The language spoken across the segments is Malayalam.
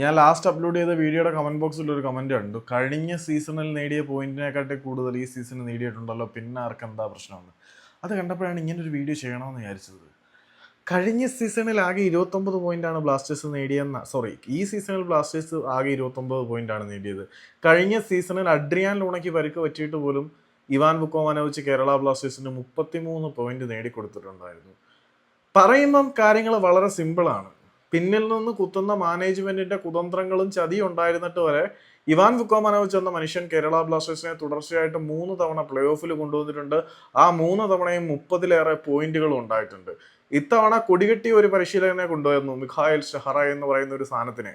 ഞാൻ ലാസ്റ്റ് അപ്ലോഡ് ചെയ്ത വീഡിയോയുടെ കമന്റ് ബോക്സിൽ ഒരു കമന്റ് കണ്ടു. കഴിഞ്ഞ സീസണിൽ നേടിയ പോയിന്റിനെക്കാട്ടി കൂടുതൽ ഈ സീസണിൽ നേടിയിട്ടുണ്ടല്ലോ പിന്നെ ആർക്ക് എന്താ പ്രശ്നമെന്ന്. അത് കണ്ടപ്പോഴാണ് ഇങ്ങനെ ഒരു വീഡിയോ ചെയ്യണമെന്ന് വിചാരിച്ചത്. കഴിഞ്ഞ സീസണിൽ ആകെ ഇരുപത്തൊമ്പത് ആണ് ബ്ലാസ്റ്റേഴ്സ് നേടിയെന്ന സോറി ഈ സീസണിൽ ബ്ലാസ്റ്റേഴ്സ് ആകെ ഇരുപത്തൊമ്പത് ആണ് നേടിയത്. കഴിഞ്ഞ സീസണിൽ അഡ്രിയാൻ ലൂണയ്ക്ക് പരിക്ക് പറ്റിയിട്ട് പോലും ഇവാൻ ബുക്കോമാനോവിച്ച് കേരള ബ്ലാസ്റ്റേഴ്സിന് മുപ്പത്തിമൂന്ന് പോയിന്റ് നേടിക്കൊടുത്തിട്ടുണ്ടായിരുന്നു. പറയുമ്പം കാര്യങ്ങൾ വളരെ സിമ്പിളാണ് പിന്നിൽ നിന്ന് കുത്തുന്ന മാനേജ്മെന്റിന്റെ കുതന്ത്രങ്ങളും ചതിയും ഉണ്ടായിരുന്നിട്ട് വരെ ഇവാൻ ഫുക്കോമനോവിച്ച് എന്ന മനുഷ്യൻ കേരള ബ്ലാസ്റ്റേഴ്സിനെ തുടർച്ചയായിട്ട് മൂന്ന് തവണ പ്ലേ ഓഫിൽ കൊണ്ടുവന്നിട്ടുണ്ട്. ആ മൂന്ന് തവണയും മുപ്പതിലേറെ പോയിന്റുകളും ഉണ്ടായിട്ടുണ്ട്. ഇത്തവണ കൊടികെട്ടിയ ഒരു പരിശീലകനെ കൊണ്ടുവന്നു മിഖായൽ ഷഹറ എന്ന് പറയുന്ന ഒരു സാധനത്തിനെ.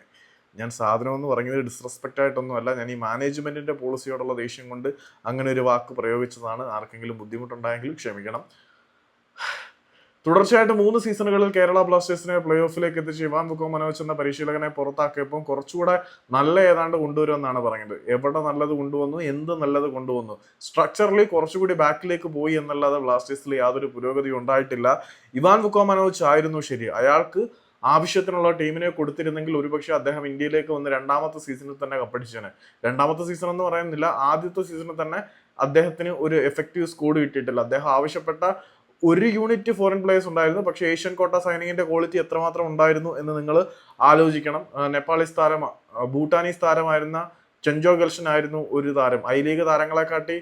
ഞാൻ സാധനം എന്ന് പറഞ്ഞത് ഡിസ്റെസ്പെക്റ്റ് ആയിട്ടൊന്നും അല്ല. ഞാൻ ഈ മാനേജ്മെന്റിന്റെ പോളിസിയോടുള്ള ദേഷ്യം കൊണ്ട് അങ്ങനെ ഒരു വാക്ക് പ്രയോഗിച്ചതാണ്. ആർക്കെങ്കിലും ബുദ്ധിമുട്ടുണ്ടായെങ്കിൽ ക്ഷമിക്കണം. തുടർച്ചയായിട്ട് മൂന്ന് സീസണുകളിൽ കേരള ബ്ലാസ്റ്റേഴ്സിനെ പ്ലേ ഓഫിലേക്ക് എത്തിച്ച് ഇവാൻ ബുക്കോ മനോജ് എന്ന പരിശീലകനെ പുറത്താക്കിയപ്പോൾ കുറച്ചുകൂടെ നല്ല ഏതാണ്ട് കൊണ്ടുവരുമെന്നാണ് പറയുന്നത്. എവിടെ നല്ലത് കൊണ്ടുവന്നു എന്ത് നല്ലത് കൊണ്ടുവന്നു? സ്ട്രക്ചറലി കുറച്ചുകൂടി ബാക്കിലേക്ക് പോയി എന്നല്ലാതെ ബ്ലാസ്റ്റേഴ്സിൽ യാതൊരു പുരോഗതി ഉണ്ടായിട്ടില്ല. ഇവാൻ ബുക്കോ മനോജ് ആയിരുന്നു ശരി. അയാൾക്ക് ആവശ്യത്തിനുള്ള ടീമിനെ കൊടുത്തിരുന്നെങ്കിൽ ഒരുപക്ഷെ അദ്ദേഹം ഇന്ത്യയിലേക്ക് വന്ന് രണ്ടാമത്തെ സീസണിൽ തന്നെ കപ്പടിച്ചേനെ. രണ്ടാമത്തെ സീസൺ എന്ന് പറയുന്നില്ല ആദ്യത്തെ സീസണിൽ തന്നെ അദ്ദേഹത്തിന് ഒരു എഫക്റ്റീവ് സ്കോഡ് കിട്ടിയിട്ടില്ല. അദ്ദേഹം ആവശ്യപ്പെട്ട ഒരു യൂണിറ്റ് ഫോറിൻ പ്ലേയേഴ്സ് ഉണ്ടായിരുന്നു പക്ഷേ ഏഷ്യൻ കോട്ട സൈനിങ്ങിന്റെ ക്വാളിറ്റി എത്രമാത്രം ഉണ്ടായിരുന്നു എന്ന് നിങ്ങൾ ആലോചിക്കണം. നേപ്പാളി താരം ഭൂട്ടാനീസ് താരമായിരുന്ന ചെഞ്ചോ ഗൽഷൻ ആയിരുന്നു ഒരു താരം. ഐ ലീഗ് താരങ്ങളെക്കാട്ടി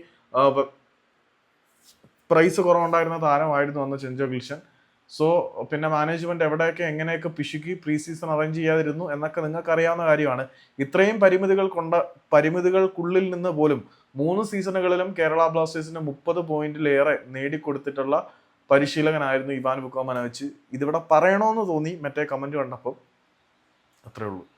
പ്രൈസ് കുറവുണ്ടായിരുന്ന താരമായിരുന്നു അന്ന് ചെഞ്ചോ ഗൽഷൻ. സോ പിന്നെ മാനേജ്മെന്റ് എവിടെയൊക്കെ എങ്ങനെയൊക്കെ പിശുക്കി പ്രീ സീസൺ അറേഞ്ച് ചെയ്യാതിരുന്നു എന്നൊക്കെ നിങ്ങൾക്ക് അറിയാവുന്ന കാര്യമാണ്. ഇത്രയും പരിമിതികൾ കൊണ്ട പരിമിതികൾക്കുള്ളിൽ നിന്ന് പോലും മൂന്ന് സീസണുകളിലും കേരള ബ്ലാസ്റ്റേഴ്സിന് മുപ്പത് പോയിന്റിലേറെ നേടിക്കൊടുത്തിട്ടുള്ള പരിശീലകനായിരുന്നു ഇവാൻ ബുക്കോമനോവിച്ച് ഇതിവിടെ പറയണമെന്ന് തോന്നി മറ്റേ കമന്റ് കണ്ടപ്പം. അത്രേ ഉള്ളൂ.